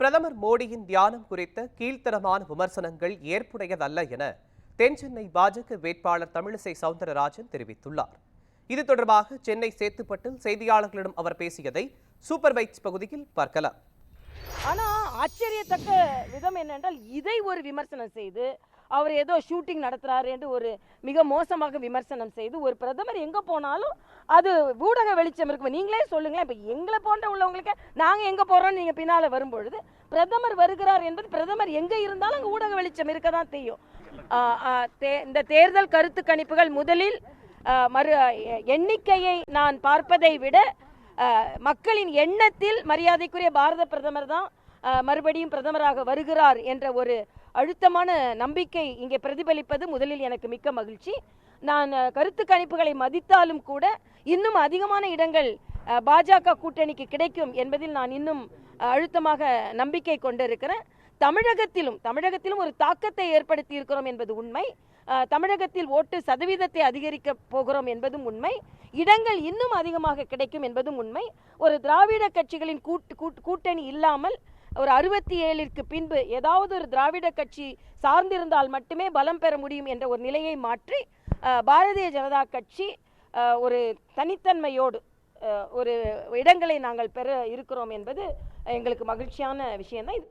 பிரதமர் மோடியின் தியானம் குறித்த கீழ்த்தரமான விமர்சனங்கள் ஏற்புடையதல்ல என தென்சென்னை பாஜக வேட்பாளர் தமிழிசை சவுந்தரராஜன் தெரிவித்துள்ளார். இது தொடர்பாக சென்னை சேத்துப்பட்டில் செய்தியாளர்களிடம் அவர் பேசியதை சூப்பர் பைக்ஸ் பகுதியில் பார்க்கலாம். ஆனா ஆச்சரியத்தக்க விதம் என்னென்றால் இதை ஒரு விமர்சனம் செய்து அவர் ஏதோ ஷூட்டிங் நடத்துறாரு என்று ஒரு மிக மோசமாக விமர்சனம் செய்து ஒரு பிரதமர் எங்க போனாலும் அது ஊடக வெளிச்சம் இருக்கும் நீங்களே சொல்லுங்களேன். இப்போ எங்களை போன்ற உள்ளவங்களுக்கு நாங்கள் எங்கே போகிறோம்னு நீங்கள் பின்னால் வரும்பொழுது பிரதமர் வருகிறார் என்பது பிரதமர் எங்கே இருந்தாலும் அங்கே ஊடக வெளிச்சம் இருக்க தான் செய்யும் தே- இந்த தேர்தல் கருத்து கணிப்புகள் முதலில் மறு எண்ணிக்கையை நான் பார்ப்பதை விட மக்களின் எண்ணத்தில் மரியாதைக்குரிய பாரத பிரதமர் தான் மறுபடியும் பிரதமராக வருகிறார் என்ற ஒரு அழுத்தமான நம்பிக்கை இங்கே பிரதிபலிப்பது முதலில் எனக்கு மிக்க மகிழ்ச்சி. நான் கருத்து கணிப்புகளை மதித்தாலும் கூட இன்னும் அதிகமான இடங்கள் பாஜக கூட்டணிக்கு கிடைக்கும் என்பதில் நான் இன்னும் அழுத்தமாக நம்பிக்கை கொண்டிருக்கிறேன். தமிழகத்திலும் தமிழகத்திலும் ஒரு தாக்கத்தை ஏற்படுத்தி இருக்கிறோம் என்பது உண்மை. தமிழகத்தில் ஓட்டு சதவீதத்தை அதிகரிக்க போகிறோம் என்பதும் உண்மை. இடங்கள் இன்னும் அதிகமாக கிடைக்கும் என்பதும் உண்மை. ஒரு திராவிட கட்சிகளின் கூட்டணி இல்லாமல் ஒரு அறுபத்தி ஏழிற்கு பின்பு ஏதாவது ஒரு திராவிட கட்சி சார்ந்திருந்தால் மட்டுமே பலம் பெற முடியும் என்ற ஒரு நிலையை மாற்றி பாரதிய ஜனதா கட்சி ஒரு தனித்தன்மையோடு ஒரு இடங்களை நாங்கள் பெற இருக்கிறோம் என்பது எங்களுக்கு மகிழ்ச்சியான விஷயம்தான். இது